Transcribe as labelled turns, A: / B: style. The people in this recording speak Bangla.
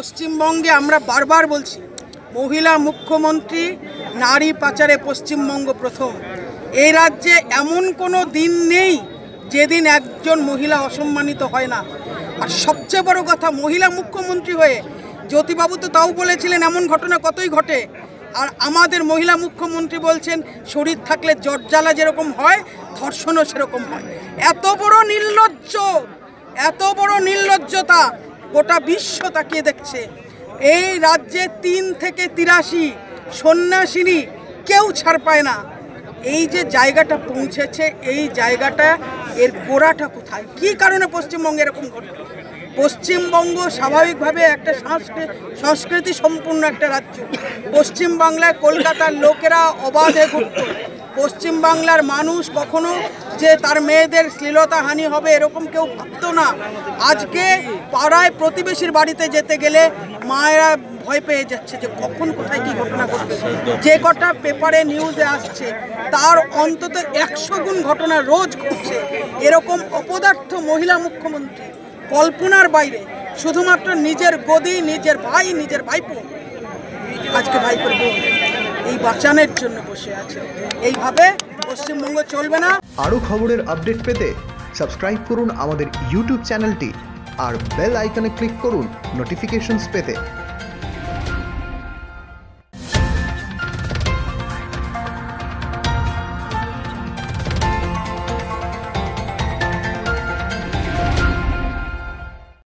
A: পশ্চিমবঙ্গে আমরা বারবার বলছি, মহিলা মুখ্যমন্ত্রী নারী পাচারে পশ্চিমবঙ্গ প্রথম। এই রাজ্যে এমন কোনো দিন নেই যেদিন একজন মহিলা অসম্মানিত হয় না। আর সবচেয়ে বড় কথা, মহিলা মুখ্যমন্ত্রী হয়ে জ্যোতিবাবু তো তাও বলেছিলেন এমন ঘটনা কতই ঘটে। আর আমাদের মহিলা মুখ্যমন্ত্রী বলছেন, শরীর থাকলে জ্বরজ্বালা যেরকম হয়, ধর্ষণও সেরকম হয়। এত বড় নির্লজ্জ, এত বড় নির্লজ্জতা গোটা বিশ্ব তাকিয়ে দেখছে। এই রাজ্যে তিন থেকে তিরাশি সন্ন্যাসিনী কেউ ছাড় পায় না। এই যে জায়গাটা পৌঁছেছে, এই জায়গাটা এর গোড়াটা কোথায়? কি কারণে পশ্চিমবঙ্গে এরকম ঘটলো পশ্চিমবঙ্গ স্বাভাবিকভাবে একটা সংস্কৃ- সংস্কৃতি সম্পূর্ণ একটা রাজ্য। পশ্চিমবাংলায় কলকাতার লোকেরা অবাধে ঘুরত। পশ্চিমবাংলার মানুষ কখনো যে তার মেয়েদের শ্লীলতা হানি হবে এরকম কেউ ভাবতো না। আজকে পাড়ায় প্রতিবেশীর বাড়িতে যেতে গেলে মায়েরা ভয় পেয়ে যাচ্ছে যে কখন কোথায় কি ঘটনা ঘটবে। যে কটা পেপারে নিউজে আসছে, তার অন্তত একশো গুণ ঘটনা রোজ ঘটছে। এরকম অপদার্থ মহিলা মুখ্যমন্ত্রী কল্পনার বাইরে শুধুমাত্র নিজের গদি, নিজের ভাই, নিজের ভাইপো। আজকে ভাইপোর বউ। এই বাঁচানোর জন্য বসে আছে। এইভাবে পশ্চিমবঙ্গ চলবে না।
B: আরও খবরের আপডেট পেতে সাবস্ক্রাইব করুন আমাদের ইউটিউব চ্যানেলটি আর বেল আইকনে ক্লিক করুন নোটিফিকেশনস পেতে।